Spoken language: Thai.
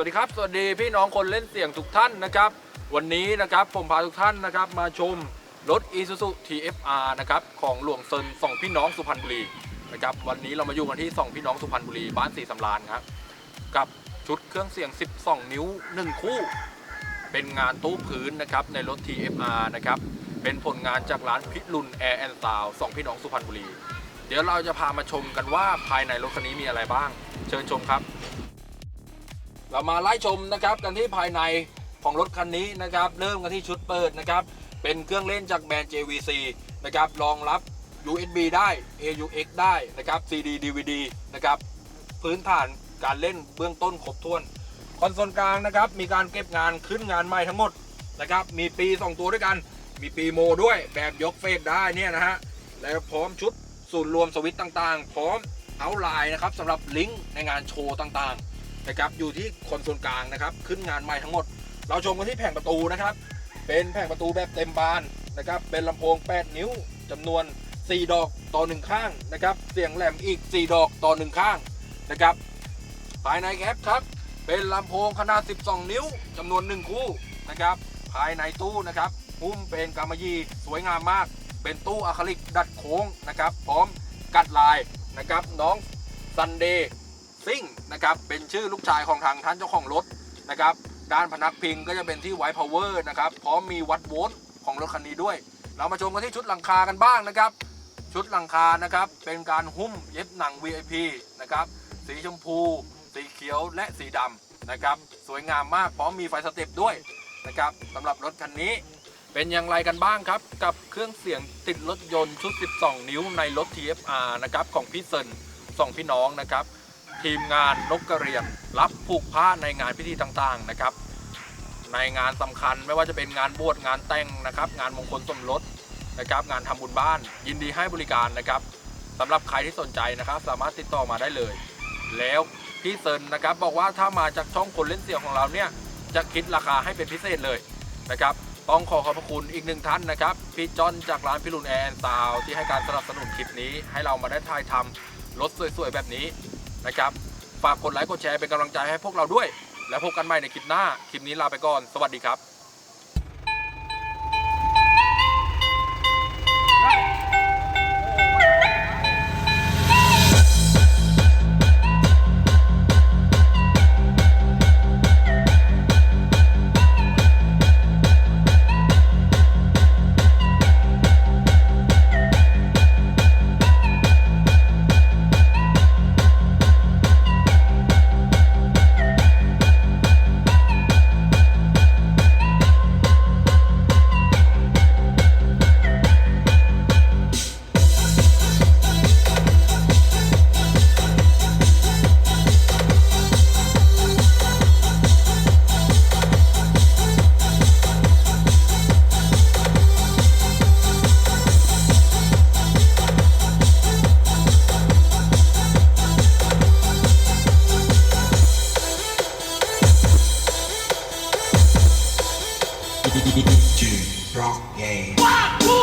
วัสดีครับ สวัสดีพี่น้องคนเล่นเสียงทุกท่านนะครับ วันนี้นะครับผมพาทุกท่านนะครับมาชมรถ Isuzu TFR นะครับของหลวงเซินสองพี่น้องสุพรรณบุรีนะครับวันนี้เรามาอยู่กันที่สองพี่น้องสุพรรณบุรีบ้านสีสำรานครับกับชุดเครื่องเสียง 12 นิ้ว 1 คู่ เป็นงานตู้พื้นนะครับในรถ TFR นะครับเป็นผลงานจากร้านพิรุณแอร์แอนด์ซาวสองพี่น้องสุพรรณบุรี เดี๋ยวเราจะพามาชมกันว่าภายในรถคันนี้มีอะไรบ้าง เชิญชมครับ เรามาไล่ชมนะครับกันที่ภายในของรถคันนี้นะครับ เริ่มกันที่ชุดเปิดนะครับ เป็นเครื่องเล่นจากแบรนด์ JVC นะครับรองรับ USB ได้ AUX ได้นะครับ CD DVD นะครับ พื้นฐานการเล่นเบื้องต้นครบถ้วน คอนโซลกลางนะครับ มีการเก็บงานขึ้นงานใหม่ทั้งหมดนะครับ มีปี 2 ตัวด้วยกัน มีปีโมด้วยแบบยกเฟสได้เนี่ยนะฮะ แล้วพร้อมชุดศูนรวมสวิตช์ต่างๆ พร้อมเอาไลน์นะครับสำหรับลิงก์ในงานโชว์ต่างๆ นะครับอยู่ที่คอนโซลกลางนะครับ ขึ้นงานใหม่ทั้งหมด เราชมกันที่แผงประตูนะครับ เป็นแผงประตูแบบเต็มบานนะครับ เป็นลำโพง 8 นิ้วจำนวน 4 ดอกต่อ1ข้างนะครับ เสียงแหลมอีก 4 ดอกต่อ1ข้างนะครับ ภายในแคปครับ เป็นลำโพงขนาด 12 นิ้วจำนวน 1 คู่นะครับ ภายในตู้นะครับหุ้มเป็นกำมะยี่สวยงามมาก เป็นตู้อะคริลิกดัดโค้งนะครับ พร้อมกัดลายนะครับ น้องซันเดย์ ซิ่งนะครับเป็นชื่อลูกชายของทางท่านเจ้าของรถนะครับด้านพนักพิงก็จะเป็นที่ไวท์พาวเวอร์นะครับพร้อมมีวัดโวลต์ของรถคันนี้ด้วย เรามาชมกันที่ชุดหลังคากันบ้างนะครับ ชุดหลังคานะครับเป็นการหุ้มเย็บหนัง VIP นะครับสีชมพู สีเขียวและสีดำนะครับสวยงามมากพร้อมมีไฟสเต็ปด้วยนะครับสำหรับรถคันนี้เป็นอย่างไรกันบ้างครับ กับเครื่องเสียงติดรถยนต์ชุด 12 นิ้วในรถ TFR นะครับของพี่เซินสองพี่น้องนะครับ ทีมงานนกกระเรียนรับผูกผ้าในงานพิธีต่างๆนะครับ ในงานสำคัญไม่ว่าจะเป็นงานบวชงานแต่งนะครับ งานมงคลสมรสนะครับ งานทำบุญบ้าน ยินดีให้บริการนะครับสำหรับใครที่สนใจนะครับ สามารถติดต่อมาได้เลย แล้วพี่เซินนะครับ บอกว่าถ้ามาจากช่องคนเล่นเสียงของเราเนี่ยจะคิดราคาให้เป็นพิเศษเลยนะครับต้องขอขอบพระคุณอีกหนึ่งท่านนะครับพี่จอนจากร้านพิรุณแอนซาวที่ให้การสนับสนุนคลิปนี้ ให้เรามาได้ถ่ายทำรถสวยๆแบบนี้ นะครับ ฝากกดไลค์กดแชร์เป็นกำลังใจให้พวกเราด้วย แล้วพบกันใหม่ในคลิปหน้า คลิปนี้ลาไปก่อน สวัสดีครับ Rock game. One, two.